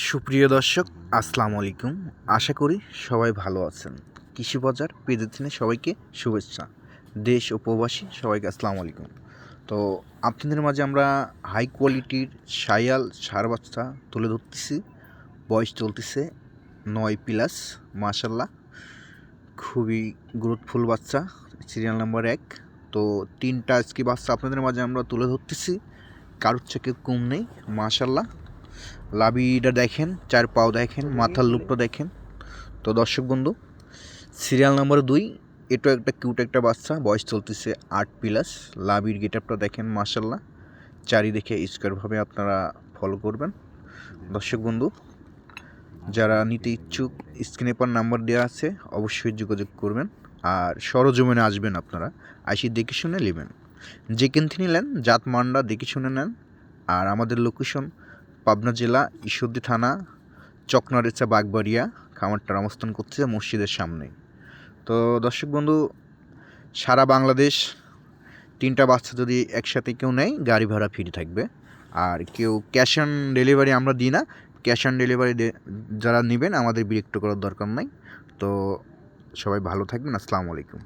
সুপ্রিয় দর্শক, আসসালামু আলাইকুম। আশা করি সবাই ভালো আছেন। কৃষি বাজার থেকে সবাইকে শুভেচ্ছা। দেশ ও প্রবাসী সবাইকে আসসালামু আলাইকুম। তো আপনাদের মাঝে আমরা হাই কোয়ালিটির সায়াল সার বাচ্চা তুলে ধরতেছি। বয়স চলতেছে নয় প্লাস মাশাল্লাহ খুবই গ্রোথফুল বাচ্চা সিরিয়াল নাম্বার এক। তো তিনটা আজকে বাচ্চা আপনাদের মাঝে আমরা তুলে ধরতেছি। কারোর থেকে কম নেই মাশাল্লাহ লাবিটা দেখেন চার পাও দেখেন মাথার লুপটা দেখেন। তো দর্শক বন্ধু সিরিয়াল নাম্বার দুই এটা একটা কিউট একটা বাচ্চা বয়স চলতেছে আট প্লাস লাবির গেটআপটা দেখেন মাসাল্লাহ চারিদিকে স্কোয়ারভাবে আপনারা ফলো করবেন। দর্শক বন্ধু যারা নিতে ইচ্ছুক স্ক্রিনে পর নাম্বার দেওয়া আছে অবশ্যই যোগাযোগ করবেন। আর সরজমিনে আসবেন আপনারা আইসি দেখে শুনে নেবেন। যেখান থেকে নিলেন জাত মান্ডা দেখে শুনে নেন। আর আমাদের লোকেশন পাবনা জেলা, ঈশ্বরদী থানা, চকনারেচা, বাগবাড়িয়া, খামারটার অবস্থান করছে মসজিদের সামনে। তো দর্শক বন্ধু, সারা বাংলাদেশ তিনটা বাচ্চা যদি একসাথে কেউ নেয়, গাড়ি ভাড়া ফ্রি থাকবে। আর কেউ ক্যাশ অন ডেলিভারি আমরা দিই না। ক্যাশ অন ডেলিভারি যারা নেবেন, আমাদের বিরক্ত করার দরকার নাই। তো সবাই ভালো থাকবেন। আসসালামু আলাইকুম।